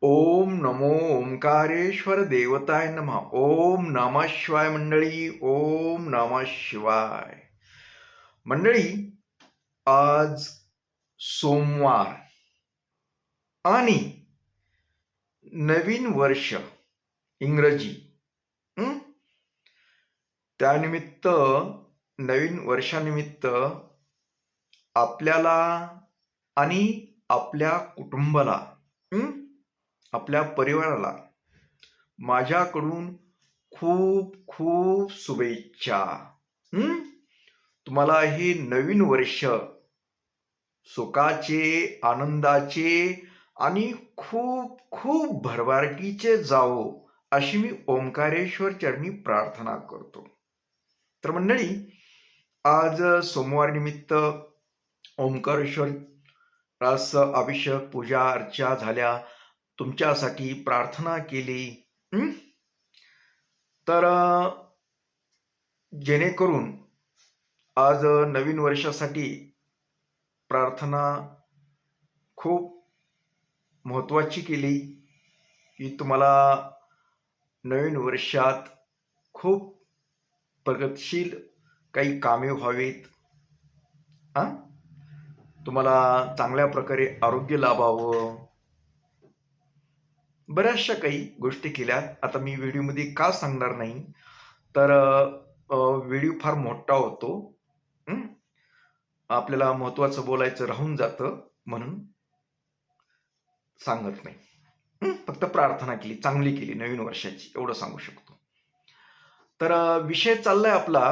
ओम नमो ओंकारेश्वर देवताय नमः. ओम नम शिवाय मंडळी. ओम नम शिवाय. मंडळी आज सोमवार आणि नवीन वर्ष इंग्रजी त्यानिमित्त नवीन वर्षानिमित्त आपल्याला आणि आपल्या कुटुंबाला आपल्या परिवाराला माझ्याकडून खूप खूप शुभेच्छा. तुम्हाला हे नवीन वर्ष सुखाचे आनंदाचे आणि खूप खूप भरभारकीचे जावो अशी मी ओंकारेश्वर चरणी प्रार्थना करतो. तर मंडळी आज सोमवार निमित्त ओंकारेश्वर रास अभिषेक पूजा अर्चा झाल्या. तुमच्यासाठी प्रार्थना केली. तर जेणेकरून आज नवीन वर्षासाठी प्रार्थना खूप महत्त्वाची केली की तुम्हाला नवीन वर्षात खूप प्रगतशील काही कामे व्हावीत. हां तुम्हाला चांगल्या प्रकारे आरोग्य लाभावं. बऱ्याचशा काही गोष्टी केल्यात. आता मी व्हिडिओमध्ये का सांगणार नाही. तर व्हिडिओ फार मोठा होतो. आपल्याला महत्वाचं बोलायचं राहून जातं म्हणून सांगत नाही. फक्त प्रार्थना केली चांगली केली नवीन वर्षाची एवढं सांगू शकतो. तर विषय चाललाय आपला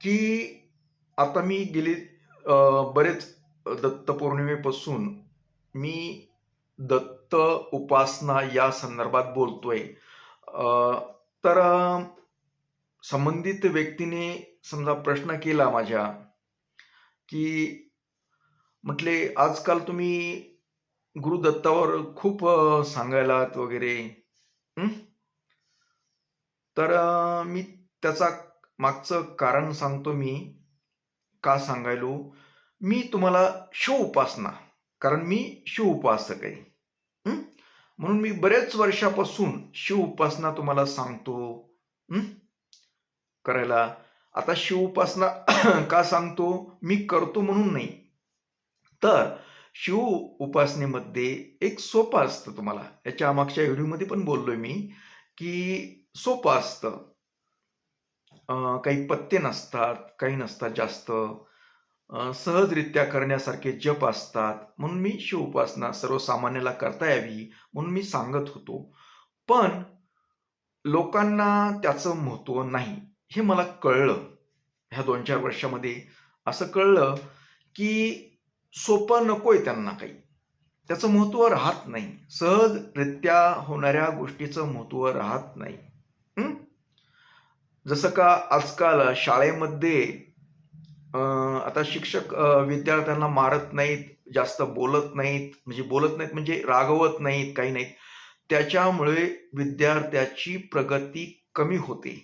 की आता मी गेली बरेच दत्त पौर्णिमेपासून मी दत्त उपासना या संदर्भात बोलतोय. तर संबंधित व्यक्तीने समजा प्रश्न केला माझ्या की म्हटले आजकाल तुम्ही गुरुदत्तावर खूप सांगायला सांगायलात वगैरे. तर मी त्याचा मागचं कारण सांगतो मी. का सांगायलो? मी तुम्हाला शिव उपासना कारण मी शिव उपासक आहे म्हणून मी बरेच वर्षापासून शिव उपासना तुम्हाला सांगतो. करायला. आता शिव उपासना का सांगतो? मी करतो म्हणून नाही. तर शिव उपासनेमध्ये एक सोपं असतं तुम्हाला. याच्या मागच्या व्हिडिओमध्ये पण बोललोय मी की सोपं असतं. काही पत्ते नसतात काही नसतात जास्त. सहजरित्या करण्यासारखे जप असतात. म्हणून मी शिव उपासना सर्वसामान्याला करता यावी म्हणून मी सांगत होतो. पण लोकांना त्याचं महत्त्व नाही हे मला कळलं. ह्या दोन चार वर्षामध्ये असं कळलं की सोपं नकोय त्यांना काही. त्याचं महत्त्व राहत नाही. सहजरित्या होणाऱ्या गोष्टीचं महत्त्व राहत नाही. जसं का आजकाल शाळेमध्ये आता शिक्षक विद्यार्थ्यांना मारत नाहीत जास्त बोलत नाहीत म्हणजे बोलत नाहीत म्हणजे रागवत नाहीत काही नाहीत. त्याच्यामुळे विद्यार्थ्याची प्रगती कमी होते.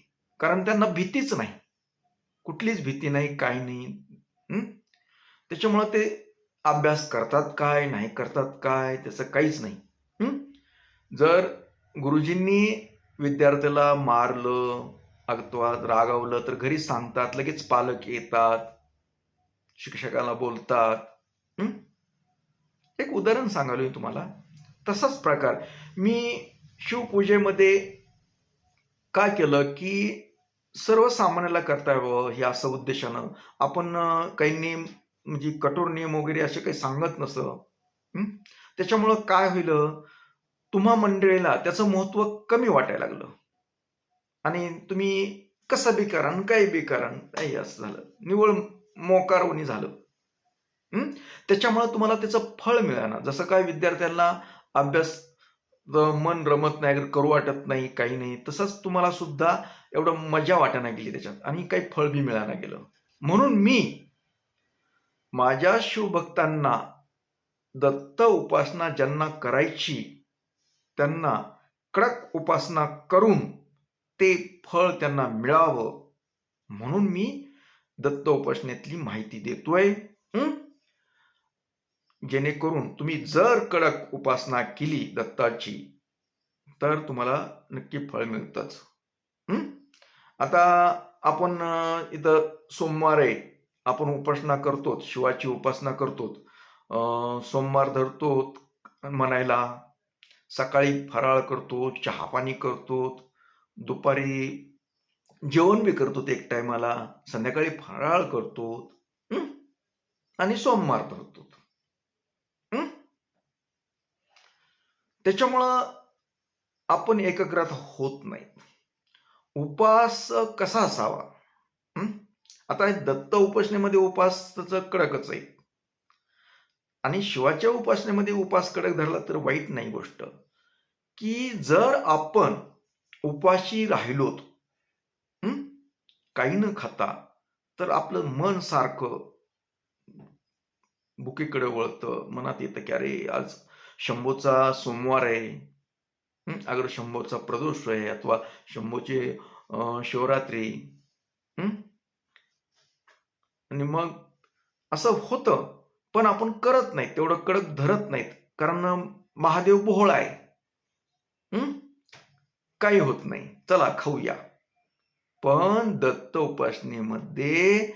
कारण त्यांना भीतीच नाही. कुठलीच भीती नाही काही नाही. त्याच्यामुळे ते अभ्यास करतात काय नाही करतात काय त्याचं काहीच नाही. जर गुरुजींनी विद्यार्थ्याला मारलं अथवा रागावलं तर घरी सांगतात लगेच पालक येतात. शिक्षकाला बोलतात. एक उदाहरण सांगालोय तुम्हाला. तसाच प्रकार. मी शिवपूजेमध्ये काय केलं की सर्वसामान्याला करता यावं हे असं उद्देशानं. आपण काही नियम म्हणजे कठोर नियम वगैरे असे काही सांगत नसतं त्याच्यामुळं काय होईल? तुम्हा मंडळीला त्याचं महत्त्व कमी वाटायला लागलं. आणि तुम्ही कसं बी करा आणि काही बी करा काही असं झालं. निवळ मोकारवणी झालं. त्याच्यामुळे तुम्हाला त्याचं फळ मिळणार जसं काय विद्यार्थ्यांना अभ्यास मन रमत नाही करू वाटत नाही काही नाही तसंच तुम्हाला सुद्धा एवढं मजा वाटायला गेली त्याच्यात. आणि काही फळ बी मिळायला गेलं. म्हणून मी माझ्या शिवभक्तांना दत्त उपासना ज्यांना करायची त्यांना कडक उपासना करून ते फळ त्यांना मिळावं म्हणून मी दत्त उपासनेतली माहिती देतोय. जेणेकरून तुम्ही जर कडक उपासना केली दत्ताची तर तुम्हाला नक्की फळ मिळतंच. आता आपण इथं सोमवार आहे. आपण उपासना करतो शिवाची उपासना करतो सोमवार धरतो म्हणायला. सकाळी फराळ करतो चहा पाणी करतो दुपारी जेवण बी करतो एक टायमाला संध्याकाळी फराळ करतो आणि सोमवार करतो त्याच्यामुळं आपण एकाग्रात होत नाही. उपास कसा असावा? आता हे दत्त उपासनेमध्ये उपासच कडकच आहे. आणि शिवाच्या उपासनेमध्ये उपास कडक धरला तर वाईट नाही गोष्ट. की जर आपण उपाशी राहिलोत काही न खाता तर आपलं मन सारखं बुकेकडे वळतं. मनात येतं की अरे आज शंभूचा सोमवार आहे. अगर शंभूचा प्रदोष आहे अथवा शंभोचे शिवरात्री. आणि मग असं होतं पण आपण करत नाही तेवढं कडक धरत नाहीत. कारण महादेव बोहळा आहे. काही होत नाही. चला खाऊया. पण दत्त उपासनेमध्ये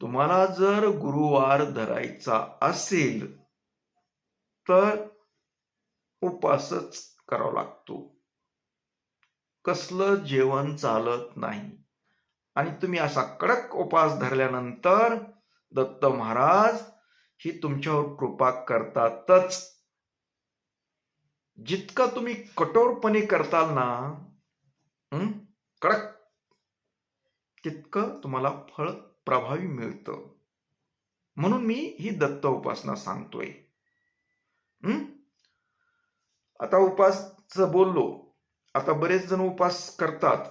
तुम्हाला जर गुरुवार धरायचा असेल तर उपासच करावा लागतो. कसलं जेवण चालत नाही. आणि तुम्ही असा कडक उपास धरल्यानंतर दत्त महाराज ही तुमच्यावर कृपा करतातच. जितकं तुम्ही कठोरपणे करताल ना कडक तितकं तुम्हाला फळ प्रभावी मिळतं. म्हणून मी ही दत्त उपासना सांगतोय. आता उपास बोललो. आता बरेच जण उपास करतात.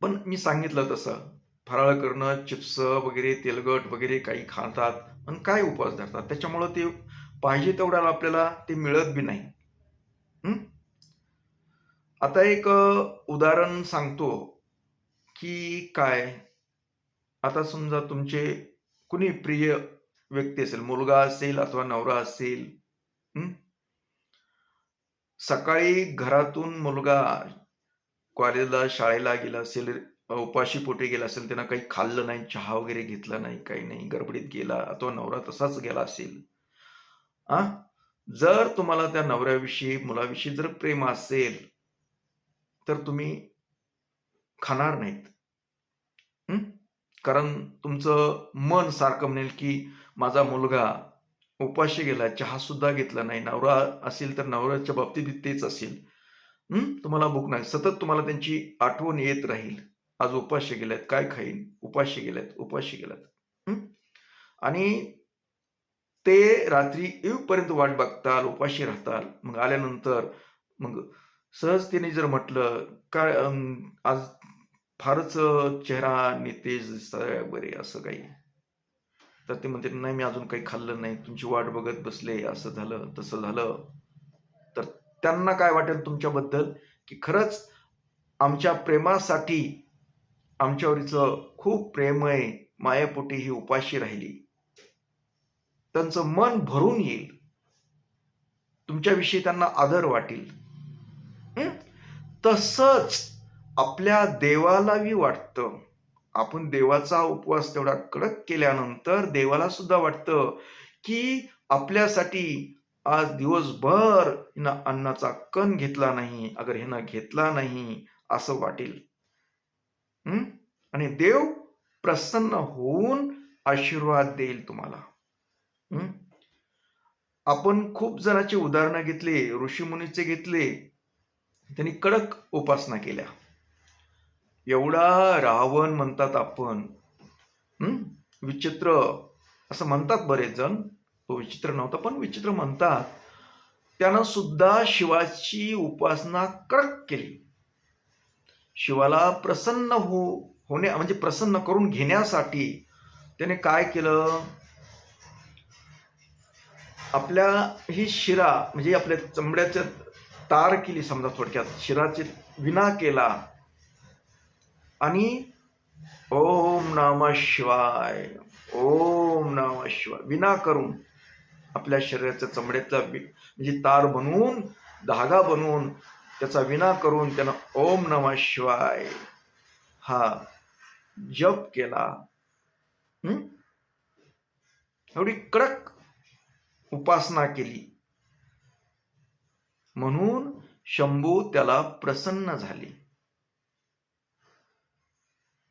पण मी सांगितलं तसं. फराळ करणं चिप्स वगैरे तेलगट वगैरे काही खातात. पण काय उपास धरतात? त्याच्यामुळं ते पाहिजे तेवढ्याला आपल्याला ते मिळत बी नाही. आता एक उदाहरण सांगतो. की काय? आता समजा तुमचे कुणी प्रिय व्यक्ती असेल मुलगा असेल अथवा नवरा असेल सकाळी घरातून मुलगा कॉलेजला शाळेला गेला असेल उपाशी पोटे गेला असेल त्यांना काही खाल्लं नाही चहा वगैरे घेतला नाही काही नाही गडबडीत गेला अथवा नवरा तसाच गेला असेल आ जर तुम्हाला त्या नवऱ्याविषयी मुलाविषयी जर प्रेम असेल तर तुम्ही खाणार नाहीत. कारण तुमचं मन सारखं म्हणेल की माझा मुलगा उपाशी गेला चहा सुद्धा घेतला नाही नवरा असेल तर नवऱ्याच्या बाबतीत तेच असेल. तुम्हाला भूक नाही. सतत तुम्हाला त्यांची आठवण येत राहील. आज उपाशी गेल्यात काय खाईन? उपाशी गेल्यात उपाशी गेल्यात. आणि ते रात्री येऊपर्यंत वाट बघताल उपाशी राहताल. मग आल्यानंतर मग सहजतेने जर म्हटलं काय आज फारच चेहरा नितेज दिसताय बरे असं काही. तर ते म्हणते नाही मी अजून काही खाल्लं नाही. तुमची वाट बघत बसले असं झालं तसं झालं. तर त्यांना काय वाटेल तुमच्याबद्दल? की खरंच आमच्या प्रेमासाठी आमच्यावरीचं खूप प्रेम आहे मायापोटी ही उपाशी राहिली. त्यांचं मन भरून येईल. तुमच्याविषयी त्यांना आदर वाटेल. हं? तसंच आपल्या देवालाही वाटतं. आपण देवाचा उपवास तेवढा कडक केल्यानंतर देवाला सुद्धा वाटतं की आपल्यासाठी आज दिवसभर हिनं अन्नाचा कण घेतला नाही अगर हिनं घेतला नाही असं वाटेल. आणि देव प्रसन्न होऊन आशीर्वाद देईल तुम्हाला. आपण खूप जणाचे उदाहरणं घेतली ऋषीमुनीचे घेतले त्यांनी कडक उपासना केल्या. एवढा रावण म्हणतात आपण. विचित्र. असं म्हणतात बरेच जण. तो विचित्र नव्हता पण विचित्र म्हणतात. त्यानं सुद्धा शिवाची उपासना कडक केली. शिवाला प्रसन्न हो होण्या म्हणजे प्रसन्न करून घेण्यासाठी त्याने काय केलं? आपल्या ही शिरा म्हणजे आपल्या चमड्याच्या तार केली समजा थोडक्यात. शिराचे विना केला. आणि ओम नम शिवाय ओम नम शिवाय विना करून आपल्या शरीराच्या चमड्यातला म्हणजे तार बनवून धागा बनवून त्याचा विना करून त्यानं ओम नम शिवाय हा जप केला. एवढी कडक उपासना केली. म्हणून शंभू त्याला प्रसन्न झाली.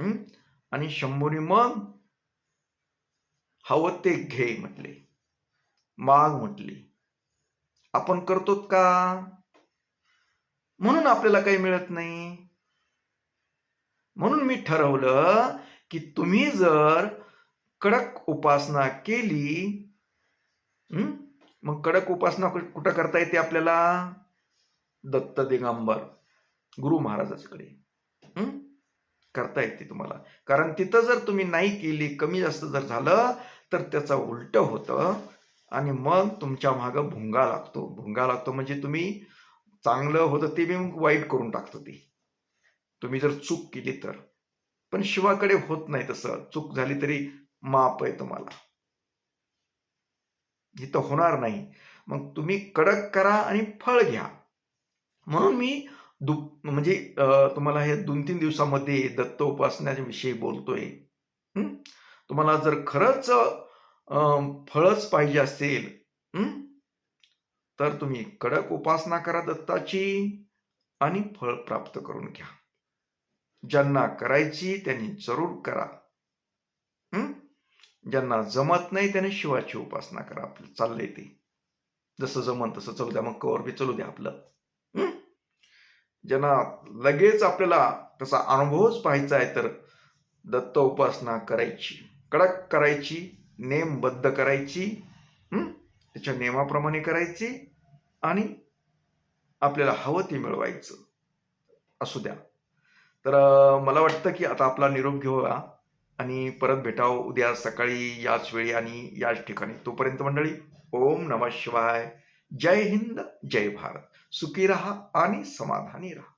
हं? आणि शंभूने मग हवं ते घे म्हटले. माग म्हटले. आपण करतो का? म्हणून आपल्याला काही मिळत नाही. म्हणून मी ठरवलं की तुम्ही जर कडक उपासना केली मग कडक उपासना कुठं करता येते आपल्याला? दत्त दिगंबर गुरु महाराजाकडे. हम्म करता येते तुम्हाला. कारण तिथं जर तुम्ही नाही केली कमी जास्त जर झालं तर त्याचा उलट होतं आणि मग तुमच्या मागं भुंगा लागतो. भुंगा लागतो म्हणजे तुम्ही चांगलं होतं ते मी वाईट करून टाकतो ते. तुम्ही जर चूक केली तर. पण शिवाकडे होत नाही तसं. चूक झाली तरी माप आहे तुम्हाला. इथं होणार नाही. मग तुम्ही कडक करा आणि फळ घ्या. म्हणून मी दु म्हणजे तुम्हाला हे दोन तीन दिवसामध्ये दत्त उपासनाच्याविषयी बोलतोय. तुम्हाला जर खरंच फळच पाहिजे असेल तर तुम्ही कडक उपासना करा दत्ताची आणि फळ प्राप्त करून घ्या. ज्यांना करायची त्यांनी जरूर करा. ज्यांना जमत नाही त्याने शिवाची उपासना करा आपलं. चाललंय ते. जसं जमन तसं चलू द्या. मग कवर बी चलू द्या आपलं. ज्यांना लगेच आपल्याला तसा अनुभवच पाहायचा आहे तर दत्त उपासना करायची. कडक करायची नेमबद्ध करायची त्याच्या नियमाप्रमाणे करायची आणि आपल्याला हवं ते मिळवायचं. असू द्या. तर मला वाटतं की आता आपला निरोप घेऊया आणि परत भेटावं उद्या सकाळी याच वेळी आणि याच ठिकाणी. तोपर्यंत मंडळी ओम नमः शिवाय. जय हिंद जय भारत. सुखी रहा आणि समाधानी रहा.